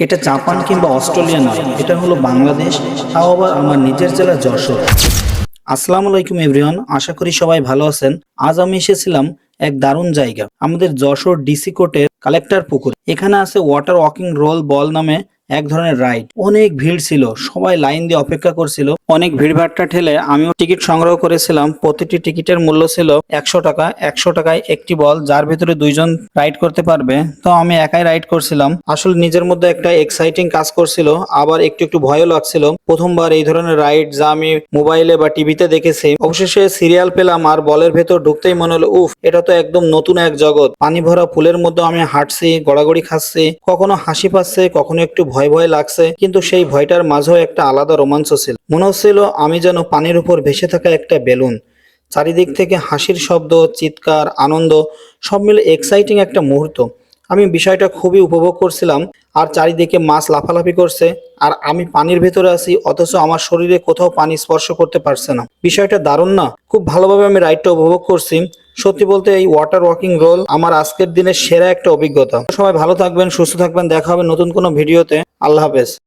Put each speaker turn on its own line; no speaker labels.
এটা জাপান কিংবা অস্ট্রেলিয়া নয়, এটা হলো বাংলাদেশ, তাও আবার আমার নিজের জেলা যশোর। আসসালামু আলাইকুম এভরিওয়ান, আশা করি সবাই ভালো আছেন। আজ আমি এসেছিলাম এক দারুণ জায়গা, আমাদের যশোর ডিসি কোর্টের কালেক্টর পুকুর। এখানে আছে ওয়াটার ওয়াকিং রোল বল নামে এক ধরনের রাইড অনেক ভিড় ছিল, সবাই লাইন দিয়ে অপেক্ষা করছিল। অনেক ভিড় ভিড়ভাট্টা ঠেলে আমিও টিকিট সংগ্রহ করেছিলাম। প্রতিটি টিকিটের মূল্য ছিল একশো টাকা। একশো টাকায় একটি বল, যার ভিতরে দুইজন রাইড করতে পারবে। তো আমি একাই রাইড করছিলাম। আসলে নিজের মধ্যে একটা এক্সাইটিং কাজ করছিল, আবার একটু একটু ভয়ও লাগছিল। প্রথমবার এই ধরনের রাইড যা আমি মোবাইলে বা টিভিতে দেখেছি। অবশেষে সিরিয়াল পেলাম আর বলের ভেতর ঢুকতেই মনে হলো, উফ, এটা তো একদম নতুন এক জগৎ। পানি ভরা ফুলের মধ্যে আমি হাঁটছি, গড়াগড়ি খাচ্ছি। কখনো হাসি পাচ্ছে, কখনো একটু ভয় ভয় লাগছে, কিন্তু সেই ভয়টার মাঝেও একটা আলাদা রোমাঞ্চ ছিল। মনে হচ্ছিল আমি যেন পানির উপর ভেসে থাকা একটা বেলুন। চারিদিক থেকে হাসির শব্দ, চিৎকার, আনন্দ, সব মিলে এক্সাইটিং একটা মুহূর্ত। আমি বিষয়টা খুবই উপভোগ করছিলাম, আর চারিদিকে মাছ লাফালাফি করছে, আর আমি পানির ভেতরে আছি, অথচ আমার শরীরে কোথাও পানি স্পর্শ করতে পারছে না। বিষয়টা দারুণ না? খুব ভালোভাবে আমি রাইডটা উপভোগ করছি। সত্যি বলতে এই ওয়াটার ওয়াকিং রোল আমার আজকের দিনের সেরা একটা অভিজ্ঞতা। সবাই ভালো থাকবেন, সুস্থ থাকবেন, দেখা হবে নতুন কোনো ভিডিওতে। আল্লাহ হাফেজ।